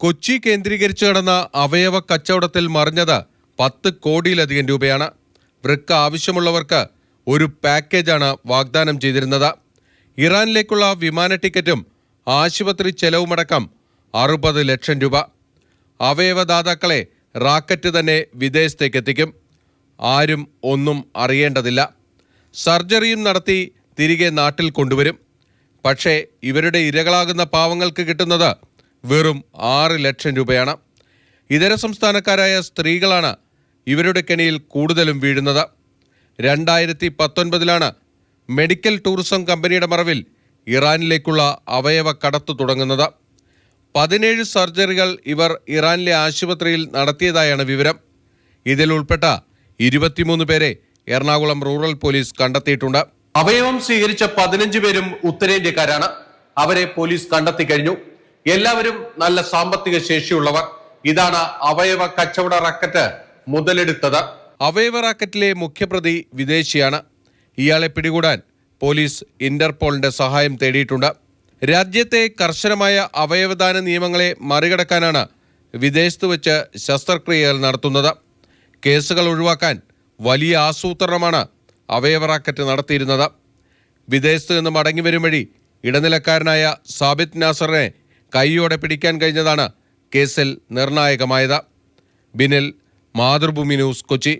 കൊച്ചി കേന്ദ്രീകരിച്ച് നടന്ന അവയവ കച്ചവടത്തിൽ മറിഞ്ഞത് പത്ത് കോടിയിലധികം രൂപയാണ്. വൃക്ക ആവശ്യമുള്ളവർക്ക് ഒരു പാക്കേജാണ് വാഗ്ദാനം ചെയ്തിരുന്നത്. ഇറാനിലേക്കുള്ള വിമാന ടിക്കറ്റും ആശുപത്രി ചെലവുമടക്കം അറുപത് ലക്ഷം രൂപ. അവയവദാതാക്കളെ റാക്കറ്റ് തന്നെ വിദേശത്തേക്ക് എത്തിക്കും ആരും ഒന്നും അറിയേണ്ടതില്ല. സർജറിയും നടത്തി തിരികെ നാട്ടിൽ കൊണ്ടുവരും. പക്ഷേ ഇവരുടെ ഇരകളാകുന്ന പാവങ്ങൾക്ക് കിട്ടുന്നത് വെറും ആറ് ലക്ഷം രൂപയാണ്. ഇതര സംസ്ഥാനക്കാരായ സ്ത്രീകളാണ് ഇവരുടെ കെണിയിൽ കൂടുതലും വീഴുന്നത്. രണ്ടായിരത്തി പത്തൊൻപതിലാണ് മെഡിക്കൽ ടൂറിസം കമ്പനിയുടെ മറവിൽ ഇറാനിലേക്കുള്ള അവയവ കടത്തു തുടങ്ങുന്നത്. പതിനേഴ് സർജറികൾ ഇവർ ഇറാനിലെ ആശുപത്രിയിൽ നടത്തിയതായാണ് വിവരം. ഇതിൽ ഉൾപ്പെട്ട ഇരുപത്തിമൂന്ന് പേരെ എറണാകുളം റൂറൽ പോലീസ് കണ്ടെത്തിയിട്ടുണ്ട്. അവയവം സ്വീകരിച്ച പതിനഞ്ച് പേരും ഉത്തരേന്ത്യക്കാരാണ്. അവരെ പോലീസ് കണ്ടെത്തി കഴിഞ്ഞു. എല്ലാവരും നല്ല സാമ്പത്തിക ശേഷിയുള്ളവർ. ഇതാണ് അവയവ കച്ചവട റാക്കറ്റ് മുതലെടുത്തത്. അവയവ റാക്കറ്റിലെ മുഖ്യപ്രതി വിദേശിയാണ്. ഇയാളെ പിടികൂടാൻ പോലീസ് ഇന്റർപോളിന്റെ സഹായം തേടിയിട്ടുണ്ട്. രാജ്യത്തെ കർശനമായ അവയവദാന നിയമങ്ങളെ മറികടക്കാനാണ് വിദേശത്ത് വെച്ച് ശസ്ത്രക്രിയകൾ നടത്തുന്നത്. കേസുകൾ ഒഴിവാക്കാൻ വലിയ ആസൂത്രണമാണ് അവയവ റാക്കറ്റ് നടത്തിയിരുന്നത്. വിദേശത്ത് നിന്ന് മടങ്ങി വരും വഴി ഇടനിലക്കാരനായ സാബിത് നാസറിനെ കൈയോടെ പിടിക്കാൻ കഴിഞ്ഞതാണ് കേസിൽ നിർണായകമായത്. ബിനിൽ മാതൃഭൂമി ന്യൂസ് കൊച്ചി.